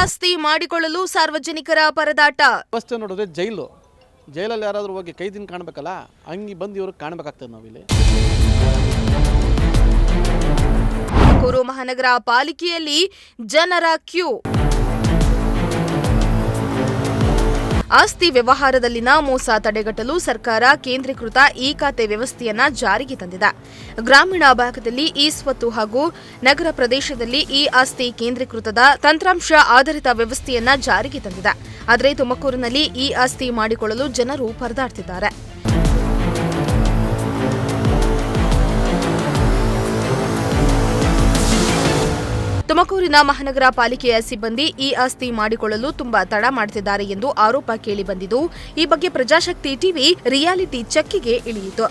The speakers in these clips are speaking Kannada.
ಆಸ್ತಿ ಮಾಡಿಕೊಳ್ಳಲು ಸಾರ್ವಜನಿಕರ ಪರದಾಟ. ವ್ಯವಸ್ಥೆ ನೋಡಿದ್ರೆ ಜೈಲು. ಜೈಲಲ್ಲಿ ಯಾರಾದರೂ ಹೋಗಿ ಕೈದಿನ ಕಾಣಬೇಕಲ್ಲ ಹಂಗೆ ಬಂದು ಇವ್ರಿಗೆ ಕಾಣಬೇಕಾಗ್ತದೆ ನಾವಿಲ್ಲಿ. ತುಮಕೂರು ಮಹಾನಗರ ಪಾಲಿಕೆಯಲ್ಲಿ ಜನರ ಕ್ಯೂ. ಆಸ್ತಿ ವ್ಯವಹಾರದಲ್ಲಿನ ಮೋಸ ತಡೆಗಟ್ಟಲು ಸರ್ಕಾರ ಕೇಂದ್ರೀಕೃತ ಇ ಖಾತೆ ವ್ಯವಸ್ಥೆಯನ್ನ ಜಾರಿಗೆ ತಂದಿದೆ. ಗ್ರಾಮೀಣ ಭಾಗದಲ್ಲಿ ಇ ಸ್ವತ್ತು ಹಾಗೂ ನಗರ ಪ್ರದೇಶದಲ್ಲಿ ಇ ಆಸ್ತಿ ಕೇಂದ್ರೀಕೃತದ ತಂತ್ರಾಂಶ ಆಧಾರಿತ ವ್ಯವಸ್ಥೆಯನ್ನ ಜಾರಿಗೆ ತಂದಿದೆ. ಆದರೆ ತುಮಕೂರಿನಲ್ಲಿ ಇ ಆಸ್ತಿ ಮಾಡಿಕೊಳ್ಳಲು ಜನರು ಪರದಾಡ್ತಿದ್ದಾರೆ. ತುಮಕೂರಿನ ಮಹಾನಗರ ಪಾಲಿಕೆಯ ಸಿಬ್ಬಂದಿ ಈ ಆಸ್ತಿ ಮಾಡಿಕೊಳ್ಳಲು ತುಂಬಾ ತಡ ಮಾಡುತ್ತಿದ್ದಾರೆ ಎಂದು ಆರೋಪ ಕೇಳಿಬಂದಿದ್ದು ಈ ಬಗ್ಗೆ ಪ್ರಜಾಶಕ್ತಿ ಟಿವಿ ರಿಯಾಲಿಟಿ ಚೆಕ್ಗೆ ಇಳಿಯಿತು.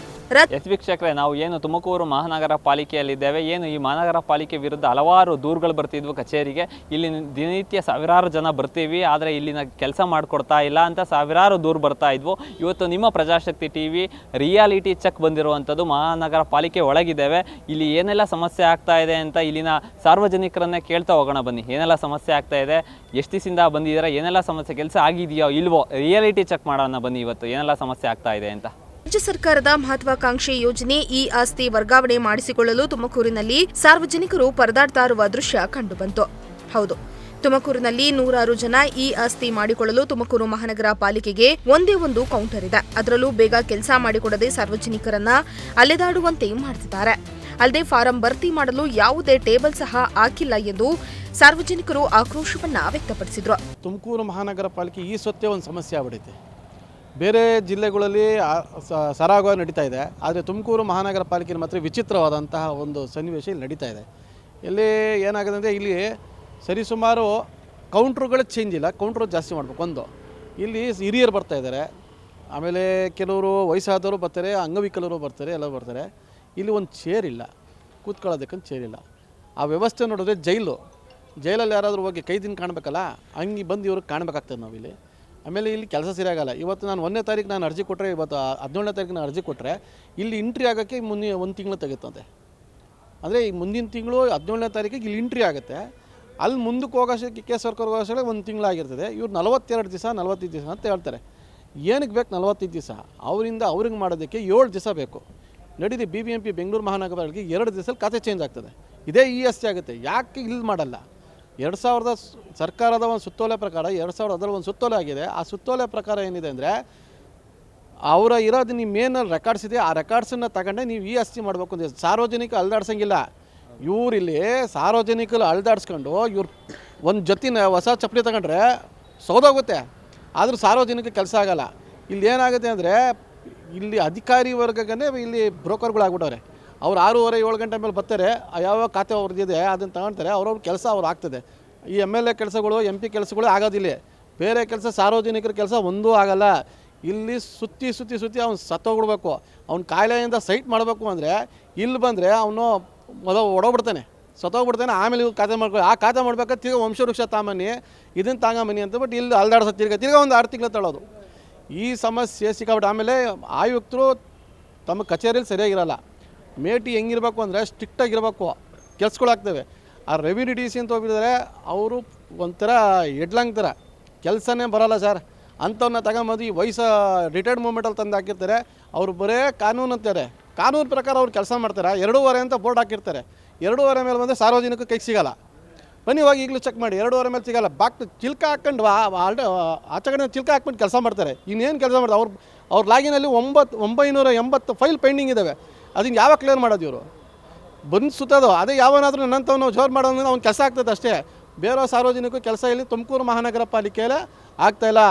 ಎಸ್ ವೀಕ್ಷಕರೇ, ನಾವು ಏನು ತುಮಕೂರು ಮಹಾನಗರ ಪಾಲಿಕೆಯಲ್ಲಿದ್ದೇವೆ, ಏನು ಈ ಮಹಾನಗರ ಪಾಲಿಕೆ ವಿರುದ್ಧ ಹಲವಾರು ದೂರುಗಳು ಬರ್ತಿದ್ವು ಕಚೇರಿಗೆ. ಇಲ್ಲಿ ದಿನನಿತ್ಯ ಸಾವಿರಾರು ಜನ ಬರ್ತೀವಿ, ಆದರೆ ಇಲ್ಲಿನ ಕೆಲಸ ಮಾಡಿಕೊಡ್ತಾ ಇಲ್ಲ ಅಂತ ಸಾವಿರಾರು ದೂರು ಬರ್ತಾ ಇದ್ವು. ಇವತ್ತು ನಿಮ್ಮ Prajashakti T V reality check ಬಂದಿರುವಂಥದ್ದು ಮಹಾನಗರ ಪಾಲಿಕೆ ಒಳಗಿದ್ದೇವೆ. ಇಲ್ಲಿ ಏನೆಲ್ಲ ಸಮಸ್ಯೆ ಆಗ್ತಾ ಇದೆ ಅಂತ ಇಲ್ಲಿನ ಸಾರ್ವಜನಿಕರನ್ನೇ ಕೇಳ್ತಾ ಹೋಗೋಣ ಬನ್ನಿ. ಏನೆಲ್ಲ ಸಮಸ್ಯೆ ಆಗ್ತಾ ಇದೆ, ಎಷ್ಟು ದಿವಸದಿಂದ ಬಂದಿದ್ದೀರಾ, ಏನೆಲ್ಲ ಸಮಸ್ಯೆ, ಕೆಲಸ ಆಗಿದೆಯೋ ಇಲ್ವೋ, ರಿಯಾಲಿಟಿ ಚೆಕ್ ಮಾಡೋಣ ಬನ್ನಿ ಇವತ್ತು. ಏನೆಲ್ಲ ಸಮಸ್ಯೆ ಆಗ್ತಾ ಇದೆ ಅಂತ. ರಾಜ್ಯ ಸರ್ಕಾರದ ಮಹತ್ವಾಕಾಂಕ್ಷಿ ಯೋಜನೆ ಈ ಆಸ್ತಿ ವರ್ಗಾವಣೆ ಮಾಡಿಸಿಕೊಳ್ಳಲು ತುಮಕೂರಿನಲ್ಲಿ ಸಾರ್ವಜನಿಕರು ಪರದಾಡ್ತಾ ಇರುವ ದೃಶ್ಯ ಕಂಡುಬಂತು. ಹೌದು, ತುಮಕೂರಿನಲ್ಲಿ ನೂರಾರು ಜನ ಈ ಆಸ್ತಿ ಮಾಡಿಕೊಳ್ಳಲು ತುಮಕೂರು ಮಹಾನಗರ ಪಾಲಿಕೆಗೆ ಒಂದೇ ಒಂದು ಕೌಂಟರ್ ಇದೆ. ಅದರಲ್ಲೂ ಬೇಗ ಕೆಲಸ ಮಾಡಿಕೊಡದೆ ಸಾರ್ವಜನಿಕರನ್ನ ಅಲೆದಾಡುವಂತೆ ಮಾಡ್ತಿದ್ದಾರೆ. ಅಲ್ಲದೆ ಫಾರಂ ಭರ್ತಿ ಮಾಡಲು ಯಾವುದೇ ಟೇಬಲ್ ಸಹ ಹಾಕಿಲ್ಲ ಎಂದು ಸಾರ್ವಜನಿಕರು ಆಕ್ರೋಶವನ್ನ ವ್ಯಕ್ತಪಡಿಸಿದ್ರು. ತುಮಕೂರು ಮಹಾನಗರ ಪಾಲಿಕೆ ಈ ಸತ್ಯ ಒಂದು ಸಮಸ್ಯೆ ಆಗ್ಬಿಡೈತೆ. ಬೇರೆ ಜಿಲ್ಲೆಗಳಲ್ಲಿ ಸರಾಗವಾಗಿ ನಡೀತಾ ಇದೆ. ಆದರೆ ತುಮಕೂರು ಮಹಾನಗರ ಪಾಲಿಕೆಯಲ್ಲಿ ಮಾತ್ರ ವಿಚಿತ್ರವಾದಂತಹ ಒಂದು ಸನ್ನಿವೇಶ ಇಲ್ಲಿ ನಡೀತಾ ಇದೆ. ಇಲ್ಲಿ ಏನಾಗಿದೆ ಅಂದರೆ ಇಲ್ಲಿ ಸರಿಸುಮಾರು ಕೌಂಟ್ರುಗಳು ಚೇಂಜ್ ಇಲ್ಲ. ಕೌಂಟ್ರು ಜಾಸ್ತಿ ಮಾಡಬೇಕು. ಒಂದು, ಇಲ್ಲಿ ಹಿರಿಯರು ಬರ್ತಾ ಇದ್ದಾರೆ. ಆಮೇಲೆ ಕೆಲವರು ವಯಸ್ಸಾದವರು ಬರ್ತಾರೆ, ಅಂಗವಿಕಲರು ಬರ್ತಾರೆ ಎಲ್ಲ ಬರ್ತಾರೆ. ಇಲ್ಲಿ ಒಂದು ಚೇರ್ ಇಲ್ಲ. ಕೂತ್ಕೊಳ್ಳೋದಕ್ಕಂತ ಚೇರ್ ಇಲ್ಲ. ಆ ವ್ಯವಸ್ಥೆ ನೋಡಿದ್ರೆ ಜೈಲು. ಜೈಲಲ್ಲಿ ಯಾರಾದರೂ ಹೋಗಿ ಕೈದಿನ ಕಾಣಬೇಕಲ್ಲ, ಹಂಗೆ ಬಂದು ಇವ್ರಿಗೆ ಕಾಣಬೇಕಾಗ್ತದೆ ನಾವಿಲ್ಲಿ. ಆಮೇಲೆ ಇಲ್ಲಿ ಕೆಲಸ ಸರಿಯಾಗಲ್ಲ. ಇವತ್ತು ನಾನು ಒಂದನೇ ತಾರೀಕು ನಾನು ಅರ್ಜಿ ಕೊಟ್ಟರೆ ಇವತ್ತು ಹದಿನೇಳನೇ ತಾರೀಕು ನಾನು ಅರ್ಜಿ ಕೊಟ್ಟರೆ ಇಲ್ಲಿ ಇಂಟ್ರಿ ಆಗೋಕ್ಕೆ ಮುಂದೆ ಒಂದು ತಿಂಗಳು ತೆಗೆತಂತೆ. ಅಂದರೆ ಈ ಮುಂದಿನ ತಿಂಗಳು ಹದಿನೇಳನೇ ತಾರೀಕಿಗೆ ಇಲ್ಲಿ ಇಂಟ್ರಿ ಆಗುತ್ತೆ. ಅಲ್ಲಿ ಮುಂದಕ್ಕೆ ಹೋಗೋಷ್ಟಕ್ಕೆ ಕೆ ಸರ್ಕಾರ ಹೋಗೋಷ್ಟಕ್ಕೆ ಒಂದು ತಿಂಗಳಾಗಿರ್ತದೆ ಇವ್ರು ನಲವತ್ತೆರಡು ದಿವಸ, ನಲವತ್ತೈದು ದಿವಸ ಅಂತ ಹೇಳ್ತಾರೆ. ಏನಕ್ಕೆ ಬೇಕು ನಲವತ್ತೈದು ದಿವಸ? ಅವರಿಂದ ಅವ್ರಿಗೆ ಮಾಡೋದಕ್ಕೆ ಏಳು ದಿವಸ ಬೇಕು. ನಡೀಲಿ B B M P Bengaluru ಮಹಾನಗರಗಳಿಗೆ ಎರಡು ದಿವಸದಲ್ಲಿ ಖಾತೆ ಚೇಂಜ್ ಆಗ್ತದೆ. ಇದೇ ಇ ಎಸ್ ಟಿ ಆಗುತ್ತೆ. ಯಾಕೆ ಇಲ್ಲಿ ಮಾಡಲ್ಲ? ಎರಡು ಸಾವಿರದ ಸರ್ಕಾರದ ಒಂದು ಸುತ್ತೋಲೆ ಪ್ರಕಾರ, ಎರಡು ಸಾವಿರದ ಅದರಲ್ಲಿ ಒಂದು ಸುತ್ತೋಲೆ ಆಗಿದೆ. ಆ ಸುತ್ತೋಲೆ ಪ್ರಕಾರ ಏನಿದೆ ಅಂದರೆ, ಅವರ ಇರೋದು ನಿಮ್ಮ ಏನಲ್ಲಿ ರೆಕಾರ್ಡ್ಸ್ ಇದೆ. ಆ ರೆಕಾರ್ಡ್ಸನ್ನು ತಗೊಂಡೆ ನೀವು ಇ ಎಸ್ ಸಿ ಮಾಡಬೇಕು ಅಂತ ಸಾರ್ವಜನಿಕ ಅಲ್ದಾಡ್ಸಂಗಿಲ್ಲ. ಇವರಿಲ್ಲಿ ಸಾರ್ವಜನಿಕರು ಅಲ್ದಾಡ್ಸ್ಕೊಂಡು ಇವ್ರು ಒಂದು ಜೊತಿನ ಹೊಸ ಚಪ್ಪಲಿ ತಗೊಂಡ್ರೆ ಸೌದೋಗುತ್ತೆ. ಆದರೂ ಸಾರ್ವಜನಿಕ ಕೆಲಸ ಆಗಲ್ಲ. ಇಲ್ಲಿ ಏನಾಗುತ್ತೆ ಅಂದರೆ, ಇಲ್ಲಿ ಅಧಿಕಾರಿ ವರ್ಗನೇ ಇಲ್ಲಿ ಬ್ರೋಕರ್ಗಳು ಆಗ್ಬಿಟ್ಟವ್ರೆ ಅವ್ರು ಆರೂವರೆ, ಏಳು ಗಂಟೆ ಮೇಲೆ ಬರ್ತಾರೆ, ಯಾವ್ಯಾವ ಯಾವ ಖಾತೆ ಅವ್ರದ್ದಿದೆ ಅದನ್ನು ತಗೊಳ್ತಾರೆ ಅವ್ರವ್ರ ಕೆಲಸ ಅವ್ರು ಆಗ್ತದೆ. ಈ ಎಂ ಎಲ್ ಎ ಕೆಲಸಗಳು ಎಂ ಪಿ ಕೆಲಸಗಳು ಆಗೋದಿಲ್ಲ. ಬೇರೆ ಕೆಲಸ ಸಾರ್ವಜನಿಕರ ಕೆಲಸ ಒಂದೂ ಆಗಲ್ಲ. ಇಲ್ಲಿ ಸುತ್ತಿ ಸುತ್ತಿ ಸುತ್ತಿ ಅವ್ನು ಸತ್ತೋಗ್ಬಿಡ್ಬೇಕು. ಅವ್ನ ಕಾಯಿಲೆಯಿಂದ ಸೈಟ್ ಮಾಡಬೇಕು ಅಂದರೆ ಇಲ್ಲಿ ಬಂದರೆ ಅವನು ಮೊದಲು ಒಡೋಗ್ಬಿಡ್ತಾನೆ, ಸತ್ತೋಗ್ಬಿಡ್ತಾನೆ, ಆಮೇಲೆ ಇವ್ರು ಖಾತೆ ಮಾಡ್ಕೊ, ಆ ಖಾತೆ ಮಾಡ್ಬೇಕಾದ್ರೆ ತಿರ್ಗಿ ವಂಶವೃಕ್ಷ ತಾಮನಿ ಇದನ್ನು ತಾಂಗಮನಿ ಅಂತ ಬಟ್ ಇಲ್ಲಿ ಅಲ್ದಾಡ್ಸ ತಿರ್ಗಾ, ತಿರ್ಗಿ ಒಂದು ಆರು ತಿಂಗಳು ತಳೋದು ಈ ಸಮಸ್ಯೆ ಸಿಕ್ಕಾಬಿಟ್ಟು ಆಮೇಲೆ ಆಯುಕ್ತರು ತಮ್ಮ ಕಚೇರಿಯಲ್ಲಿ ಸರಿಯಾಗಿರಲ್ಲ. ಮೇಟಿ ಹೆಂಗಿರ್ಬೇಕು ಅಂದರೆ ಸ್ಟ್ರಿಕ್ಟಾಗಿರ್ಬೇಕು ಕೆಲ್ಸಗಳಾಗ್ತವೆ ಆ ರೆವಿನ್ಯೂ ಡಿ ಸಿ ಅಂತ ಹೋಗಿದ್ದಾರೆ ಅವರು ಒಂಥರ ಎಡ್ಲಂಗ್ ಥರ. ಕೆಲಸನೇ ಬರೋಲ್ಲ ಸರ್. ಅಂಥವನ್ನ ತಗೊಂಬಂದು ಈ ವಯಸ್ಸು ರಿಟೈರ್ಡ್ ಮೂಮೆಂಟಲ್ಲಿ ತಂದು ಹಾಕಿರ್ತಾರೆ. ಅವರು ಬರೇ ಕಾನೂನು ಅಂತಾರೆ. ಕಾನೂನು ಪ್ರಕಾರ ಅವ್ರು ಕೆಲಸ ಮಾಡ್ತಾರೆ. ಎರಡೂವರೆ ಅಂತ ಬೋರ್ಡ್ ಹಾಕಿರ್ತಾರೆ. ಎರಡೂವರೆ ಮೇಲೆ ಬಂದರೆ ಸಾರ್ವಜನಿಕ ಕೈಗೆ ಸಿಗಲ್ಲ. ಬನ್ನಿ ಹೋಗಿ ಈಗಲೂ ಚೆಕ್ ಮಾಡಿ. ಎರಡೂವರೆ ಮೇಲೆ ಸಿಗಲ್ಲ. ಬಾಕ್ ಚಿಲ್ಕ ಹಾಕ್ಕೊಂಡು ಆಲ್ಡ ಆಚೆ ಕಡೆ ಚಿಲ್ಕ ಹಾಕ್ಬಿಟ್ಟು ಕೆಲಸ ಮಾಡ್ತಾರೆ. ಇನ್ನೇನು ಕೆಲಸ ಮಾಡ್ತಾರೆ? ಅವ್ರು, ಅವ್ರ ಲಾಗಿನಲ್ಲಿ ಒಂಬತ್ತು ಒಂಬೈನೂರ ಎಂಬತ್ತು ಫೈಲ್ ಪೆಂಡಿಂಗ್ ಇದ್ದಾವೆ ಅದನ್ನು ಯಾವಾಗ ಕ್ಲಿಯರ್ ಮಾಡೋದು ಇವರು? ಬಂದು ಸುತ್ತೋದು. ಅದೇ ಯಾವನಾದರೂ ನನ್ನಂಥವ್ನು ಜೋರು ಮಾಡೋದು ಅವ್ನು ಕೆಲಸ ಆಗ್ತದೆ ಅಷ್ಟೇ. ಬೇರೆ ಸಾರ್ವಜನಿಕರು ಕೆಲಸ ಇಲ್ಲಿ ತುಮಕೂರು ಮಹಾನಗರ ಪಾಲಿಕೆಯಲ್ಲಿ ಆಗ್ತಾಯಿಲ್ಲ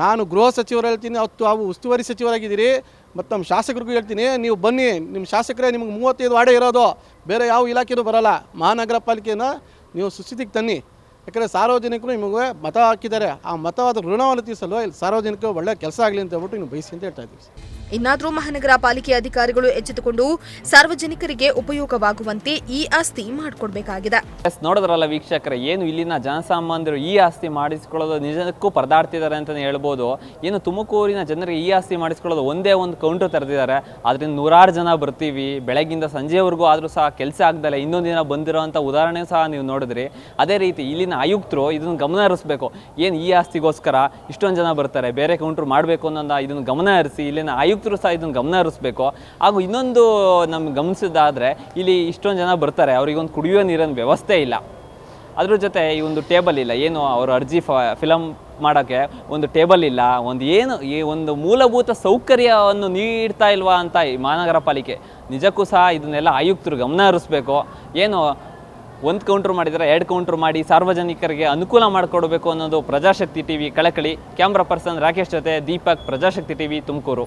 ನಾನು ಗೃಹ ಸಚಿವರು ಹೇಳ್ತೀನಿ, ಅವತ್ತು ಅವು ಉಸ್ತುವಾರಿ ಸಚಿವರಾಗಿದ್ದೀರಿ, ಮತ್ತು ನಮ್ಮ ಶಾಸಕರಿಗೂ ಹೇಳ್ತೀನಿ ನೀವು ಬನ್ನಿ ನಿಮ್ಮ ಶಾಸಕರೇ ನಿಮಗೆ ಮೂವತ್ತೈದು ವಾಡೆ ಇರೋದು, ಬೇರೆ ಯಾವ ಇಲಾಖೆಯೂ ಬರೋಲ್ಲ. ಮಹಾನಗರ ಪಾಲಿಕೆಯನ್ನು ನೀವು ಸುಸ್ಥಿತಿಗೆ ತನ್ನಿ. ಯಾಕಂದರೆ ಸಾರ್ವಜನಿಕರು ನಿಮಗೆ ಮತ ಹಾಕಿದ್ದಾರೆ. ಆ ಮತವಾದ ಋಣವನ್ನು ತೀರಿಸಲು ಇಲ್ಲಿ, ಸಾರ್ವಜನಿಕರು ಒಳ್ಳೆ ಕೆಲಸ ಆಗಲಿ ಅಂತ ಹೇಳ್ಬಿಟ್ಟು ನೀವು ಬಯಸಿ ಅಂತ ಹೇಳ್ತಾ ಇದ್ದೀವಿ ಇನ್ನಾದರೂ ಮಹಾನಗರ ಪಾಲಿಕೆ ಅಧಿಕಾರಿಗಳು ಎಚ್ಚೆತ್ತುಕೊಂಡು ಸಾರ್ವಜನಿಕರಿಗೆ ಉಪಯೋಗವಾಗುವಂತೆ ಈ ಆಸ್ತಿ ಮಾಡಿಕೊಡ್ಬೇಕಾಗಿದೆ. ನೋಡಿದ್ರಲ್ಲ ವೀಕ್ಷಕರೇ, ಏನು ಇಲ್ಲಿನ ಜನಸಾಮಾನ್ಯರು ಈ ಆಸ್ತಿ ಮಾಡಿಸಿಕೊಳ್ಳೋದು ನಿಜಕ್ಕೂ ಪರದಾಡ್ತಿದ್ದಾರೆ ಅಂತಲೇ ಹೇಳ್ಬೋದು. ಏನು ತುಮಕೂರಿನ ಜನರಿಗೆ ಈ ಆಸ್ತಿ ಮಾಡಿಸಿಕೊಳ್ಳೋದು ಒಂದೇ ಒಂದು ಕೌಂಟರ್ ತೆರೆದಿದ್ದಾರೆ. ಅದರಿಂದ ನೂರಾರು ಜನ ಬರ್ತೀವಿ. ಬೆಳಗ್ಗಿಂದ ಸಂಜೆವರೆಗೂ ಆದರೂ ಸಹ ಕೆಲಸ ಆಗ್ದಲ್ಲ, ಇನ್ನೊಂದು ದಿನ ಬಂದಿರೋಂಥ ಉದಾಹರಣೆ ಸಹ ನೀವು ನೋಡಿದ್ರಿ. ಅದೇ ರೀತಿ ಇಲ್ಲಿನ ಆಯುಕ್ತರು ಇದನ್ನು ಗಮನ ಹರಿಸ್ಬೇಕು. ಏನು ಈ ಆಸ್ತಿಗೋಸ್ಕರ ಇಷ್ಟೊಂದು ಜನ ಬರ್ತಾರೆ, ಬೇರೆ ಕೌಂಟ್ರ್ ಮಾಡಬೇಕು ಅನ್ನೋದ ಇದನ್ನು ಗಮನ ಹರಿಸಿ ಇಲ್ಲಿನ ಆಯುಕ್ತರು ಸಹ ಇದನ್ನು ಗಮನ ಹರಿಸ್ಬೇಕು. ಹಾಗೂ ಇನ್ನೊಂದು ನಮ್ಗೆ ಗಮನಿಸಿದ್ದಾದರೆ ಇಲ್ಲಿ ಇಷ್ಟೊಂದು ಜನ ಬರ್ತಾರೆ ಅವರಿಗೊಂದು ಕುಡಿಯೋ ನೀರಿನ ವ್ಯವಸ್ಥೆ ಇಲ್ಲ. ಅದ್ರ ಜೊತೆ ಈ ಒಂದು ಟೇಬಲ್ ಇಲ್ಲ, ಏನು ಅವರು ಅರ್ಜಿ ಫ ಫಿಲಮ್ ಮಾಡೋಕ್ಕೆ ಒಂದು ಟೇಬಲ್ ಇಲ್ಲ, ಒಂದು ಏನು, ಈ ಒಂದು ಮೂಲಭೂತ ಸೌಕರ್ಯವನ್ನು ನೀಡ್ತಾ ಇಲ್ವಾ ಅಂತ ಈ ಮಹಾನಗರ ಪಾಲಿಕೆ, ನಿಜಕ್ಕೂ ಸಹ ಇದನ್ನೆಲ್ಲ ಆಯುಕ್ತರು ಗಮನ ಹರಿಸ್ಬೇಕು. ಏನು, ಒಂದು ಕೌಂಟ್ರ್ ಮಾಡಿದರೆ ಎರಡು ಕೌಂಟ್ರ್ ಮಾಡಿ ಸಾರ್ವಜನಿಕರಿಗೆ ಅನುಕೂಲ ಮಾಡಿಕೊಡ್ಬೇಕು ಅನ್ನೋದು ಪ್ರಜಾಶಕ್ತಿ ಟಿ ವಿ ಕಳಕಳಿ. ಕ್ಯಾಮ್ರಾ ಪರ್ಸನ್ ರಾಕೇಶ್ ಜೊತೆ ದೀಪಕ್, ಪ್ರಜಾಶಕ್ತಿ ಟಿ ವಿ ತುಮಕೂರು.